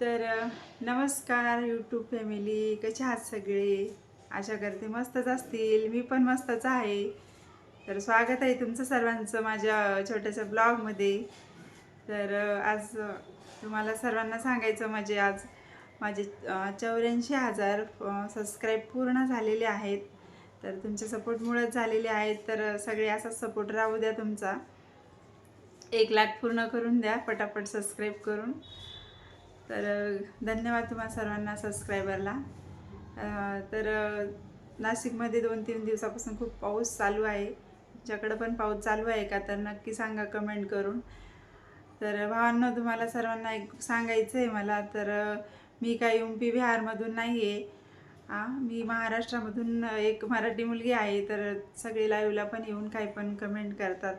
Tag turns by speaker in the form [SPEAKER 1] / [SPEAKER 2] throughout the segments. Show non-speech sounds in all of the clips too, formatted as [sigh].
[SPEAKER 1] तर नमस्कार YouTube family कसे आहात सगळे? आशा करते मस्तच असतील. मी पण मस्तच आहे. तर स्वागत आहे तुमचं सर्वांचं माझ्या छोट्याशा ब्लॉगमध्ये तर आज तुम्हाला सर्वांना सांगायचं म्हणजे आज माझे चौऱ्याऐंशी हजार सबस्क्राईब पूर्ण झालेले आहेत. तर तुमच्या सपोर्टमुळेच झालेले आहेत. तर सगळे असाच सपोर्ट राहू द्या तुमचा. एक लाख पूर्ण करून द्या पटापट सबस्क्राईब करून. तर धन्यवाद तुम्हाला सर्वांना सबस्क्रायबरला तर नाशिकमध्ये दोन तीन दिवसापासून खूप पाऊस चालू आहे. तुमच्याकडं पण पाऊस चालू आहे का? तर नक्की सांगा कमेंट करून. तर भावांना तुम्हाला सर्वांना एक सांगायचं आहे मला तर मी काही एम पी बिहारमधून नाही आहे हां मी महाराष्ट्रामधून एक मराठी मुलगी आहे तर सगळे लाईव्हला पण येऊन काही पण कमेंट करतात.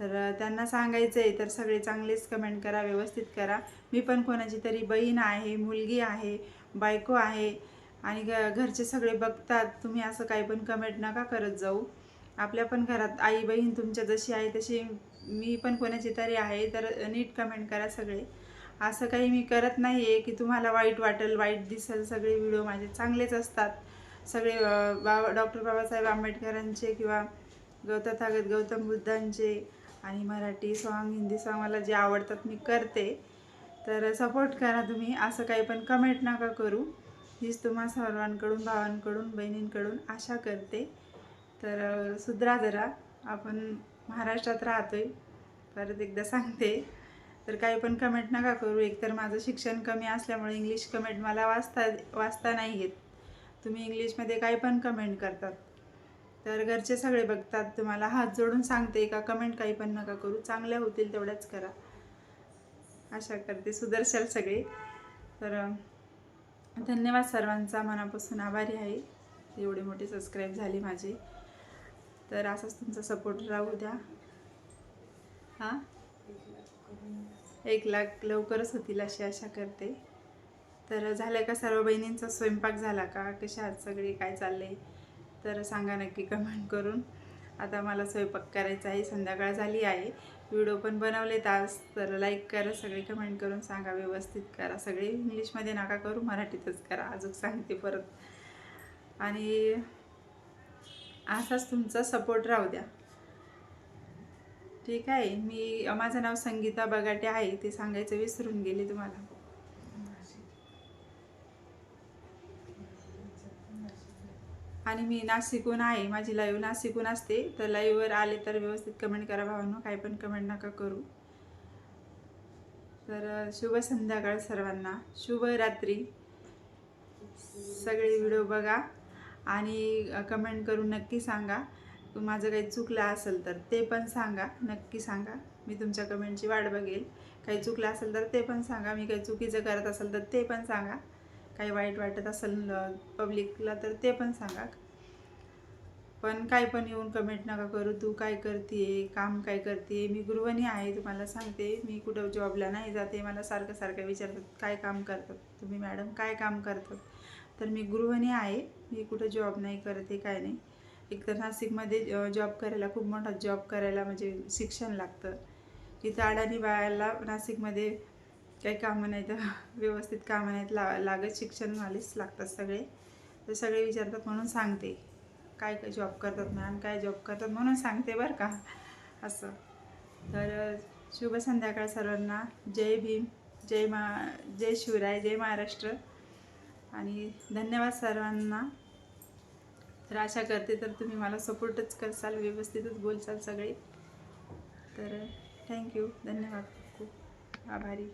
[SPEAKER 1] तर त्यांना सांगायचं आहे तर सगळे चांगलेच कमेंट करा व्यवस्थित करा. मी पण कोणाची तरी बहीण आहे मुलगी आहे बायको आहे आणि घ घरचे सगळे बघतात. तुम्ही असं काही पण कमेंट नका करत जाऊ. आपल्या पण घरात आई बहीण तुमच्या जशी आहे तशी मी पण कोणाची तरी आहे तर नीट कमेंट करा सगळे. असं काही मी करत नाही आहे की तुम्हाला वाईट वाटेल वाईट दिसेल. सगळे व्हिडिओ माझे चांगलेच असतात. सगळे बाबा डॉक्टर बाबासाहेब आंबेडकरांचे किंवा गौ तथागत गौतम बुद्धांचे आणि मराठी सॉन्ग हिंदी सॉन्ग मला जे आवडतात मी करते. तर सपोर्ट करा तुम्ही असं काही पण कमेंट नका करू. हीच तुम्हा सर्वांकडून भावांकडून बहिणींकडून आशा करते. तर सुधरा जरा आपण महाराष्ट्रात राहतोय. परत एकदा सांगते. तर काही पण कमेंट नका करू. एकतर माझं शिक्षण कमी असल्यामुळे इंग्लिश कमेंट मला वाचता वाचता नाही येत. तुम्ही इंग्लिशमध्ये काही पण कमेंट करतात. तर घरचे सगळे बघतात तुम्हाला हात जोडून सांगते का कमेंट काही पण नका करू. चांगल्या होतील तेवढ्याच करा. आशा करते सुदर्शाल सगळे. तर धन्यवाद सर्वांचा. मनापासून आभारी आहे. एवढे मोठे सबस्क्राईब झाले माझे. तर असाच तुमचा सपोर्ट राहू द्या. हां? एक लाख लवकरच होतील अशी आशा करते. तर झालं का सर्व बहिणींचा स्वयंपाक झाला का? कशा आहात सगळे? काय आहे तर सांगा नक्की कमेंट करून. आता मला स्वयंपाक करायचा आहे संध्याकाळ झाली आहे. व्हिडिओ पण बनवलेत आज तर लाईक करा सगळे कमेंट करून सांगा व्यवस्थित करा. सगळे इंग्लिशमध्ये नका करू मराठीतच करा. अजून सांगते परत. आणि असाच तुमचा सपोर्ट राहू द्या. ठीक आहे? मी माझं नाव संगीता बगाटे आहे ते सांगायचं विसरून गेले तुम्हाला. आणि मी नाशिकहून आहे माझी लाईव्ह नाशिकहून असते. तर लाईव्हवर आले तर व्यवस्थित कमेंट करा भावांनो काही पण कमेंट नका करू. तर शुभ संध्याकाळ सर्वांना. शुभ रात्री. सगळे व्हिडिओ बघा आणि कमेंट करून नक्की सांगा. माझं काही चुकलं असेल तर ते पण सांगा. नक्की सांगा. मी तुमच्या कमेंटची वाट बघेल. काही चुकलं असेल तर ते पण सांगा. मी काही चुकीचं करत असेल तर ते पण सांगा. काही वाईट वाटत असेल पब्लिकला तर ते पण सांगा. पण काय पण येऊन कमेंट नका करू तू काय करते काम काय करते मी गृहिणी आहे तुम्हाला सांगते. मी कुठं जॉबला नाही जाते. मला सारखं सारखं विचारतात काय काम करतात? तुम्ही मॅडम काय काम करतात? तर मी गृहिणी आहे. मी कुठं जॉब नाही करते काय नाही. एकतर नाशिकमध्ये जॉब करायला खूप मोठा जॉब करायला म्हणजे शिक्षण लागतं. इथं अडाणी बायाला नाशिकमध्ये काही कामं नाही तर [laughs] व्यवस्थित कामं नाहीत. ला लागत शिक्षण शिक्षणवालेच लागतात सगळे. तर सगळे विचारतात म्हणून सांगते. काय काय जॉब करतात मॅम? काय जॉब करतात म्हणून सांगते बरं का? [laughs] असं. तर शुभ संध्याकाळ सर्वांना. जय भीम. जय मा जय शिवराय. जय महाराष्ट्र. आणि धन्यवाद सर्वांना. तर आशा करते तर तुम्ही मला सपोर्टच करसाल व्यवस्थितच बोलसाल सगळे. तर थँक्यू धन्यवाद खूप. आभारी.